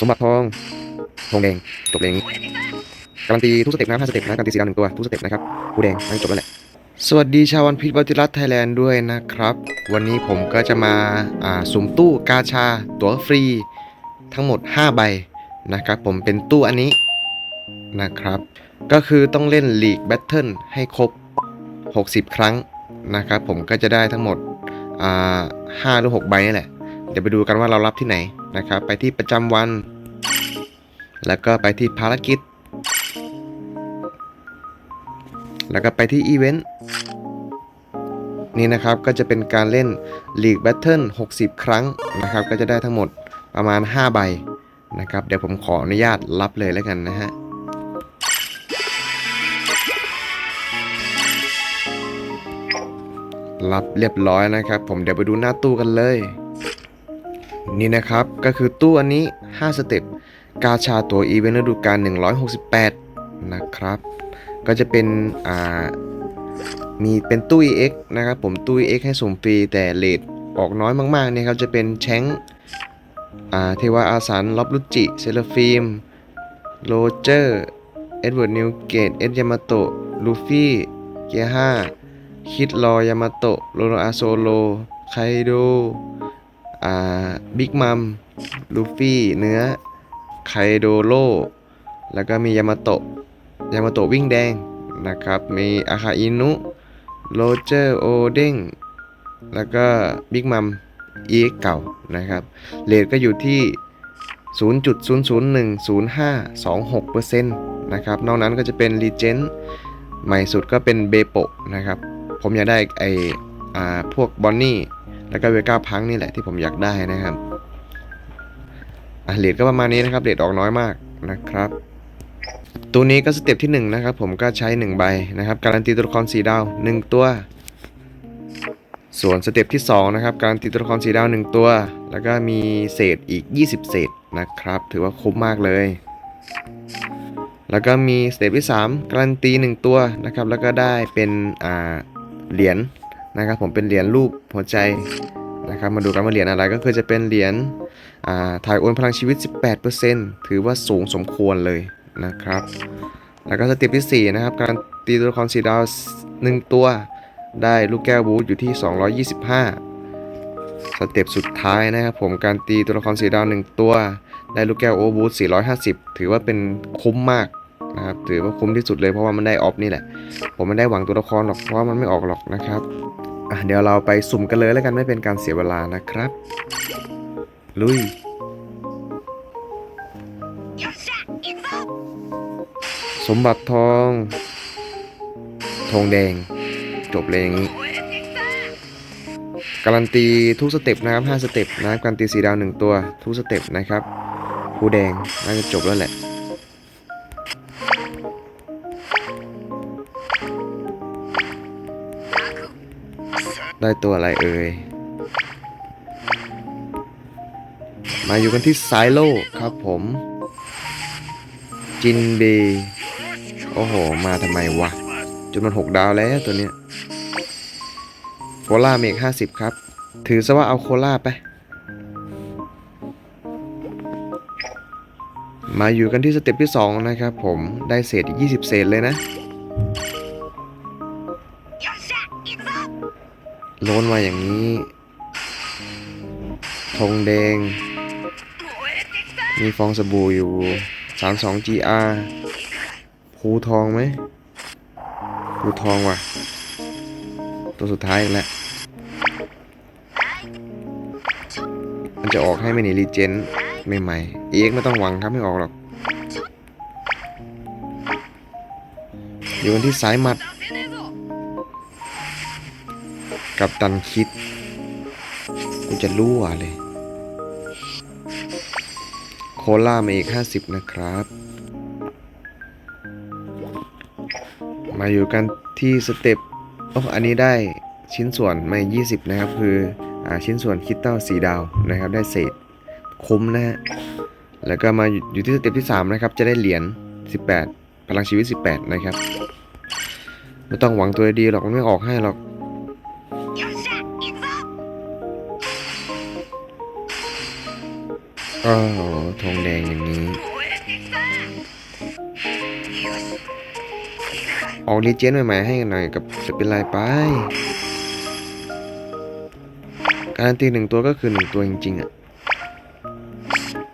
สมบัติทองทองแดงจบเลยอย่างการันตีทุกสเต็ปนะห้าสเต็ปนะการันตีสีดาวหนึ่งตัวทุกสเต็ปนะครับกูแดงนั่นจบแล้วแหละสวัสดีชาววันพีชบัติรัตไทยแลนด์ด้วยนะครับ วันนี้ผมก็จะมาอ่าสุ่มตู้กาชาตั๋วฟรี ทั้งหมด 5 ใบนะครับ ผมเป็นตู้อันนี้นะครับ ก็คือต้องเล่นลีกแบทเทิลให้ครบ 60 ครั้งนะครับ ผมก็จะได้ทั้งหมดอ่า5หรือ6ใบนี่แหละ เดี๋ยวไปดูกันว่าเรารับที่ไหนนะครับ ไปที่ประจำวัน แล้วก็ไปที่ภารกิจ แล้วก็ไปที่อีเวนต์นี่นะครับก็จะเป็นการเล่น League Battle 60 ครั้งนะครับ ก็จะได้ทั้งหมดประมาณ 5 ใบนะครับ เดี๋ยวผมขออนุญาตรับเลยแล้วกันนะฮะรับเรียบร้อยนะครับ ผมเดี๋ยวไปดูหน้าตู้กันเลย นี่นะครับก็คือตู้อันนี้ 5 สเต็ปกาชาตัวอีเวนต์ฤดูกาล168 นะครับ ก็จะเป็นอ่ามีเป็นตู้ EX นะครับผมตู้ EX ให้สุ่มฟรีแต่เลทออกน้อยมากๆเนี่ยครับจะเป็นแชงอ่าเทวาอาสันล็อบลุจิเซลฟิล์มโรเจอร์เอ็ดเวิร์ดนิวเกตเอ็ดยามาโตะลูฟี่เกียร์ห้าคิดรอยามาโตะโรโนอาโซโลไคโด บิ๊กมัมลูฟี่เนื้อไคโดโลแล้วก็มียามาโตะยามาโตะวิ่งแดงนะครับ มีอาคาอินุโรเจอร์โอเด้งแล้วก็บิ๊กมัมอีเก่านะครับเลทก็อยู่ที่ 0.0010526%นะครับ นอกนั้นก็จะเป็นรีเจนใหม่สุดก็เป็นเบโปนะครับ ผมอยากได้ไออ่าพวกบอนนี่ แล้วก็เวก้าพังนี่แหละที่ผมอยากได้นะครับอะเลทก็ประมาณนี้นะครับเลทออกน้อยมากนะครับ ตัวนี้ก็สเต็ปที่1นะครับผมก็ใช้ 1 ใบนะครับ การันตีตัวละครสีดาว 1 ตัว ส่วนสเต็ปที่2นะครับการันตีตัวละครสีดาว 1 ตัว แล้วก็มีเศษอีก 20 เศษนะครับ ถือว่าคุ้มมากเลย แล้วก็มีสเต็ปที่ 3 การันตี 1 ตัวนะครับ แล้วก็ได้เป็นเหรียญ นะครับผมเป็นเหรียญรูปหัวใจนะครับมาดูกันว่าเหรียญอะไรก็คือจะเป็นเหรียญถ่ายโอนพลังชีวิต 18%ถือว่าสูงสมควรเลยนะครับ แล้วก็สเต็ปที่ 4 นะครับ การตีตัวละครสีดาว 1 ตัว ได้ลูกแก้วบูทอยู่ที่ 225 สเต็ปสุดท้ายนะครับผมการตีตัวละครสีดาว 1 ตัว ได้ลูกแก้วโอบูท450 ถือว่าเป็นคุ้มมาก นะครับถือว่าคุ้มที่สุดเลยเพราะว่ามันได้ออฟนี่แหละ ผมไม่ได้หวังตัวละครหรอกเพราะมันไม่ออกหรอกนะครับเดี๋ยวเราไปสุ่มกันเลยแล้วกันไม่เป็นการเสียเวลานะครับ ลุยสมบัติทอง ทองแดง จบเลยอย่างนี้ การันตีทุกสเต็ปนะครับ5สเต็ปนะการันตีสีดาว1ตัวทุกสเต็ปนะครับผู้แดงน่าจะจบแล้วแหละ ได้ตัวอะไรเอ่ย มาอยู่กันที่ไซโลครับผม จินเบโอ้โห มาทำไมวะจนมันหกดาวแล้วตัวเนี้ยโคล่าเมกห้าสิบครับ ถือซะว่าเอาโคล่าไป มาอยู่กันที่สเต็ปที่ 2 นะครับผมได้เศษอีก20 เศษเลยนะ โล้นมาอย่างนี้ธงแดง มีฟองสบู่อยู่ 32 GR ภูทองไหมภูทองว่ะ ตัวสุดท้ายอีกแล้ว มันจะออกให้ไม่นีรีเจนใหม่ๆเอ็กไม่ต้องหวังครับไม่ออกหรอก อยู่กันที่สายหมัด กับตันคิด กูจะรั่วเลย โคล่ามาอีก50นะครับ มาอยู่กันที่สเต็ปโอ้อันนี้ได้ชิ้นส่วนมา 20 นะครับ คืออชิ้นส่วนคิตเต้าสีดาวนะครับ ได้เศษคุ้มนะฮะแล้วก็มาอยู่อยู่ที่สเต็ปที่ 3 นะครับ จะได้เหรียญ18 พลังชีวิต 18 นะครับ ไม่ต้องหวังตัวดีหรอก มันไม่ออกให้หรอก อ้โหทองแดงอย่างนี้ ออกรีเจนใหม่ๆให้กันหน่อยกับจะเป็นไรไป การันตีหนึ่งตัวก็คือหนึ่งตัวจริง ๆอะ่ะ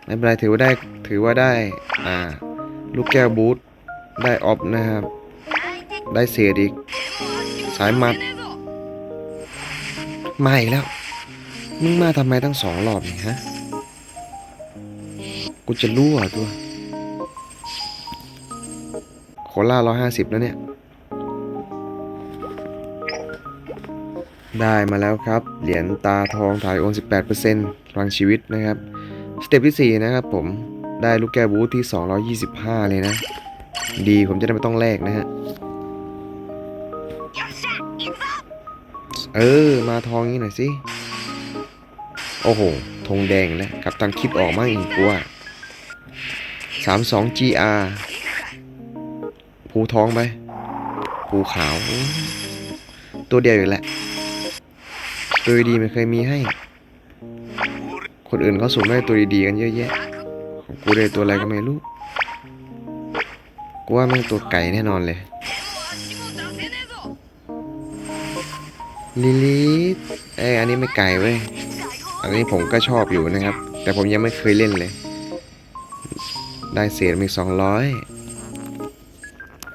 ไม่เป็นไรถือว่าได้ถือว่าได้ อ่า ลูกแก้วบูทได้ออฟนะครับ ได้เศษอีก สายมัดมาอีกแล้ว มึงมาทำไมตั้งสองรอบนี่ฮะ กูจะรู้อะตัวโคล่าร้อยห้าสิบแล้วเนี่ย ได้มาแล้วครับ เหรียญตาทองถ่ายโอน 18%พลังชีวิตนะครับ สเต็ปที่ 4 นะครับผมได้ลูกแก้วบูธที่ 225 เลยนะ ดีผมจะได้ไม่ต้องแลกนะฮะ เออ มาทองนี้หน่อยสิ โอ้โห ธงแดงแล้วกับตันคิดออกมากอีกกว่า 32 GR ภูท้องไปภูขาว ตัวเดียวอีกแหละ ตัวดีๆไม่เคยมีให้ คนอื่นเขาสุ่มได้ตัวดีๆกันเยอะแยะ ของกูได้ตัวอะไรก็ไม่รู้กูว่าแม่งตัวไก่แน่นอนเลยลิลิทเอ้ยอันนี้ไม่ไก่เว้ย อันนี้ผมก็ชอบอยู่นะครับ แต่ผมยังไม่เคยเล่นเลย ได้เศษมีสองร้อย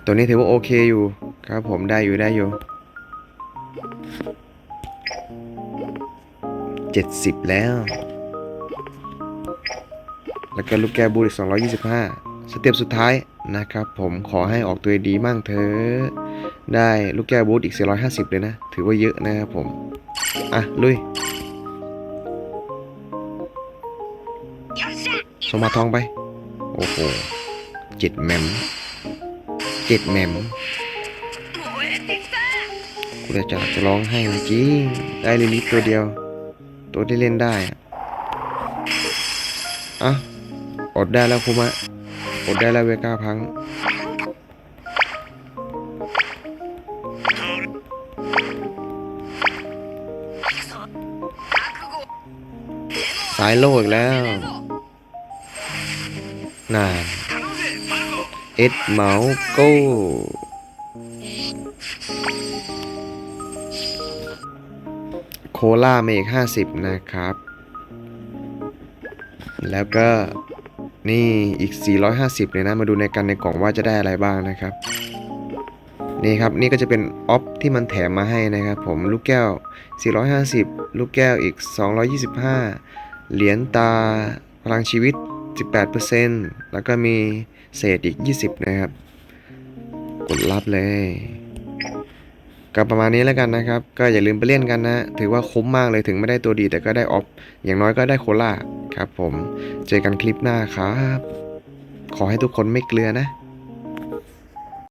ตัวนี้ถือว่าโอเคอยู่ครับผมได้อยู่ได้อยู่เจ็ดสิบแล้ว แล้วก็ลูกแก้วบูอีก225สเต็ปสุดท้ายนะครับผมขอให้ออกตัวดีมั่งเถอะได้ลูกแก้วบูทอีก 450 เลยนะ ถือว่าเยอะนะครับผม อะ ลุยสมมาทองไป โอ้โหจ็ดแมมจ็ดแมมกูจะจะจะร้องให้จริงได้ลิลิตตัวเดียว ตัวที่เล่นได้อะอะอดได้แล้วคุมะอดได้แล้วเวก้าพังสายโลอีกแล้ว น่าเอ็ดเมาโก้โคล่าเมกห้าสิบนะครับ แล้วก็นี่อีก 450เลยนะ มาดูในกันในกล่องว่าจะได้อะไรบ้างนะครับ นี่ครับนี่ก็จะเป็นออฟที่มันแถมมาให้นะครับ ผมลูกแก้ว 450 ลูกแก้วอีก 225 เหรียญตาพลังชีวิต 18%แล้วก็มีเศษอีก 20 นะครับ กดรับเลย ก็ประมาณนี้แล้วกันนะครับ ก็อย่าลืมไปเล่นกันนะ ถือว่าคุ้มมากเลยถึงไม่ได้ตัวดีแต่ก็ได้ออฟ อย่างน้อยก็ได้โคล่าครับผม เจอกันคลิปหน้าครับ ขอให้ทุกคนไม่เกลือนะ